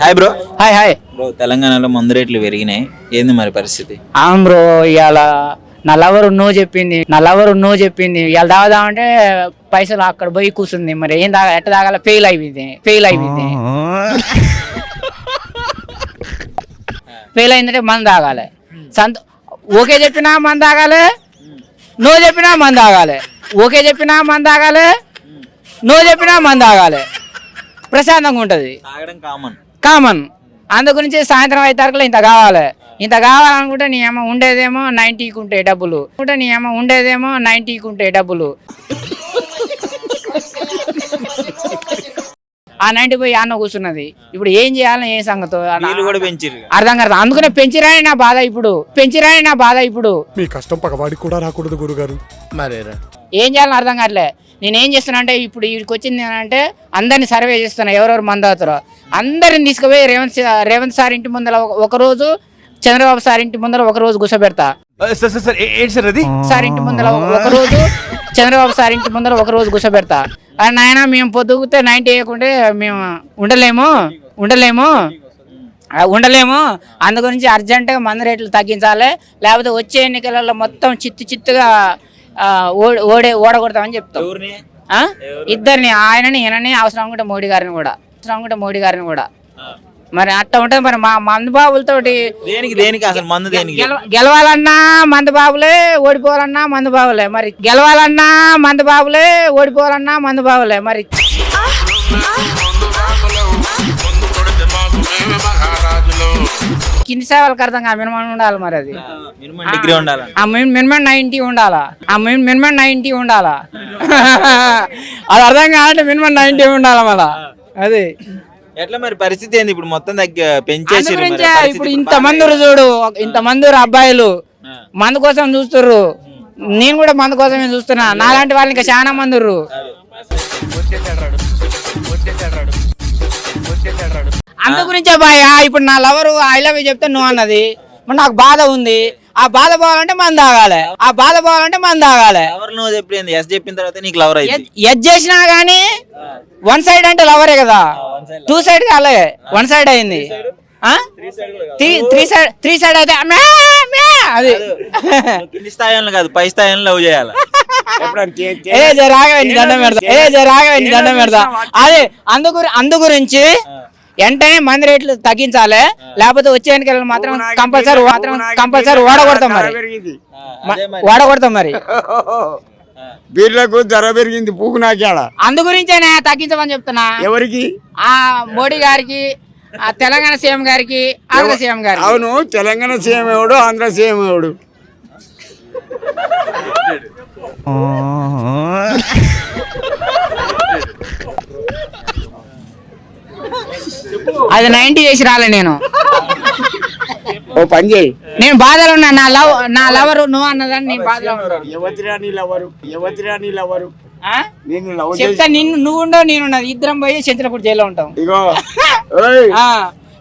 Hi bro hi hi bro తెలంగాణలో మందు రేట్లు పెరిగినాయి. ఏంది మరి పరిస్థితి? అవును బ్రో ఇవాళ నా లవర్ నో చెప్పింది. నా లవర్ నో చెప్పింది ఇవాళ తాగుదామంటే పైసలు అక్కడ పోయి కూర్చుంది మరి ఏం తాగా ఎట్ట తాగాల ఫెయిల్ అయిపోయింది. ఫెయిల్ అయిపోయింది. ఫెయిల్ అయిందంటే మందు తాగాలి. సంత ఓకే చెప్పినా మందు తాగాలి? నో చెప్పినా మందు తాగాలి. ఓకే చెప్పినా మందు తాగాలి? నో చెప్పినా మందు తాగాలి. ప్రశాంతంగా ఉంటుంది. తాగడం కామన్ కామన్. అందు గురించి సాయంత్రం ఐదు తారీఖులో ఇంత కావాలి. ఇంత కావాలనుకుంటే నీ ఏమో ఉండేదేమో నైంటీకి ఉంటే డబ్బులు. ఉంటే నీ ఏమో ఉండేదేమో నైంటీకి ఉంటే డబ్బులు. ఆ నైంటీ పోయి అన్న కూర్చున్నది. ఇప్పుడు ఏం చేయాలని ఏ సంగతో? అర్థం కాదు. అందుకనే పెంచిరాని నా బాధ ఇప్పుడు. పెంచిరాని నా బాధ ఇప్పుడు. మీ కష్టం పగవాడికి కూడా రాకూడదు గురుగారు. మరేరా? ఏం చేయాలని అర్థం కావట్లే. నేను అంటే ఇప్పుడు వీడికి వచ్చింది అంటే అందరిని సర్వే చేస్తున్నా ఎవరెవరు మంది అవుతారో అందరిని తీసుకుపోయి రేవంత్ రేవంత్ సార్ ఇంటి ముందర ఒక- ఒక రోజు చంద్రబాబు సార్ ఇంటి ముందర ఒక రోజు కూర్చోబెడతా. సార్ ఇంటి ముందర ఒక రోజు చంద్రబాబు సార్ ఇంటి ముందర ఒక రోజు కూర్చోబెడతా. ఆ నాయన మేము పొద్దుగుతే నైన్టీ వేయకుంటే మేము ఉండలేము ఉండలేము ఉండలేము. అందు గురించి అర్జెంటుగా మందు రేట్లు తగ్గించాలి. లేకపోతే వచ్చే ఎన్నికలలో మొత్తం చిత్తు చిత్తుగా ఓడి ఓడే ఓడగొడతామని చెప్తాం. ఎవరిని? ఆ? ఇద్దరిని ఆయనని ఈయనని అవసరం అనుకుంటే మోడీ గారిని కూడా. అవసరం అనుకుంటే మోడీ గారిని కూడా. మరి అట్లా ఉంటుంది మరి మా మందు బాబులతోటి దేనికి దేనికి అసలు మందు దేనికి? గెలవ- గెలవాలన్నా మందు బాబులే ఓడిపోవాలన్నా మందు బాబులే మరి గెలవాలన్నా మందు బాబులే ఓడిపోవాలన్నా మందు బాబులే మరి కింది సేవలకు అర్థం కాదు మినిమం ఉండాలి మరి అది. మినిమం డిగ్రీ ఉండాలి? ఆ మిన్- మినిమం నైంటీ ఉండాలా? ఆ మిన్- మినిమం నైంటీ ఉండాలా? అది అర్థం కావాలంటే మినిమం నైంటీ ఉండాలా మళ్ళా? అది. ఎట్లా మరి పరిస్థితి ఏంది? ఇప్పుడు మొత్తం తగ్గ పెంచేసి ఇప్పుడు ఇంత మంది చూడు ఇంత మంది అబ్బాయిలు మందు కోసం చూస్తుర్రు. నేను కూడా మందు కోసమే చూస్తున్నా. నాలాంటి వాళ్ళు ఇంకా చాలా మంది. అందు గురించే బాయ్ ఇప్పుడు నా లవరు ఐ లవ్ యూ చెప్తే నువ్వు అన్నది. మరి నాకు బాధ ఉంది. ఆ బాధ పోవాలంటే మంది తాగాలి. ఆ బాధ పోవాలంటే మంది తాగాలి. ఎవరు నువ్వు చెప్పింది ఎస్ చెప్పిన తర్వాత నీకు లవర్ ఎడ్ చేసినా గానీ వన్ సైడ్ అంటే లవరే కదా. టూ సైడ్ కాలే వన్ సైడ్ అయింది. Three three side three side అయితే అది. కింది. స్థాయిలో కాదు పై స్థాయిలో లవ్ చేయాలి. ఏ జర రాగవండి దండం పెడతా. ఏ జర రాగవండి దండం పెడతా. అదే అందు గురి అందు గురించి వెంటనే మంది రేట్లు తగ్గించాలి. లేకపోతే వచ్చే ఎన్నికలు మాత్రం కంపల్సరీ మాత్రం కంపల్సరీ ఓడగొడతాం మరి. అదే మరి. ఓడగొడతాం మరి. బీర్లకు ధర పెరిగింది పూకు నాకేడ అందు గురించేనే తగ్గించమని చెప్తున్నా? ఎవరికి? ఆ మోడీ గారికి ఆ తెలంగాణ సీఎం గారికి ఆంధ్ర సీఎం గారికి. అవును తెలంగాణ సీఎం ఎవడు ఆంధ్ర సీఎం ఎవడు? అది నైన్టీ చేసి రాలే నేను. ఓ పని చేయి. నేను బాధలో ఉన్నా నా లవ్ నా లవర్ నువ్వు అన్నదాన్ని నేను బాధలో ఉన్నా. యువతిరా నీళ్ళు ఎవరు యువతిరా నీళ్ళు ఎవరు ఆ? నేను లవ్ చేసి చెప్తా నిన్ను నువ్వు ఉండవు నేను ఉన్నది ఇద్దరం పోయి చంద్రపూడి జైల్లో ఉంటాం. ఇగో. ఆ,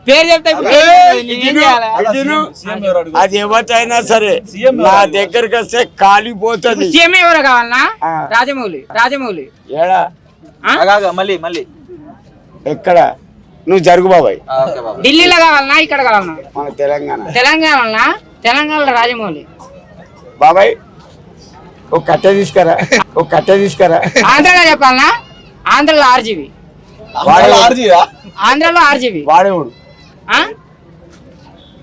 పేరు చెప్తా ఇప్పుడు. ఏం ఏయ్, చేయాలి? నేను ఏం ఇదిను, చేయాలి ఇదిను. అది ఎవరైనా సరే నా దగ్గరికి వస్తే కాలిపోతుంది. సీఎం ఎవరు కావాలనా? ఆ. రాజమౌళి రాజమౌళి. ఏడా? ఆ? ఆగాగు, మళ్ళీ మళ్ళీ. ఎక్కడ? నువ్వు జరుగు బాబాయ్. ఢిల్లీలో కావాలనా? ఇక్కడ కావాలనా? మన తెలంగాణ. తెలంగాణలో తెలంగాణలో రాజమౌళి. బాబాయ్ ఒక కట్టె తీసుకురా ఒక కట్టె తీసుకురా. ఆంధ్రలో చెప్పాలనా? ఆంధ్రలో ఆర్జీవి. ఆంధ్రలో ఆర్జీవి. వాడేవాడు. ఆ?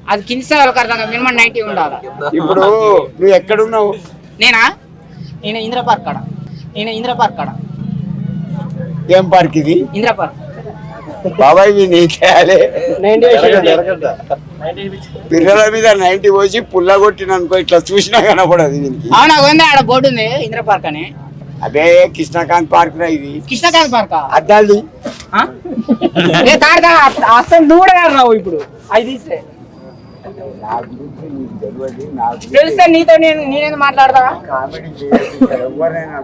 అది కింది స్థాయిలో మినిమం నైన్టీ ఉండాలి. ఇప్పుడు నువ్వు ఎక్కడున్నావు? నేనా? నేను ఇంద్ర పార్క్ కాడ. నేను ఇంద్ర పార్క్ కాడ. ఏం పార్క్ ఇది? ఇంద్ర పార్క్ బాబాయ్ మీ నీ చేయాలి పిల్లల మీద నైన్టీ పోసి పుల్ల కొట్టిన అనుకో ఇట్లా చూసినా కనపడదు దీనికి. అవునా ఉంది ఆడ బోర్డు ఉంది ఇంద్ర పార్క్ అని. అదే కృష్ణకాంత్ పార్క్ రా ఇది. కృష్ణకాంత్ పార్క్? అద్దాలి అసలు నువ్వు ఇప్పుడు. అది తెలిస్తే నీతో నేను నేనేది మాట్లాడతా కామెడీ ఎవరైనా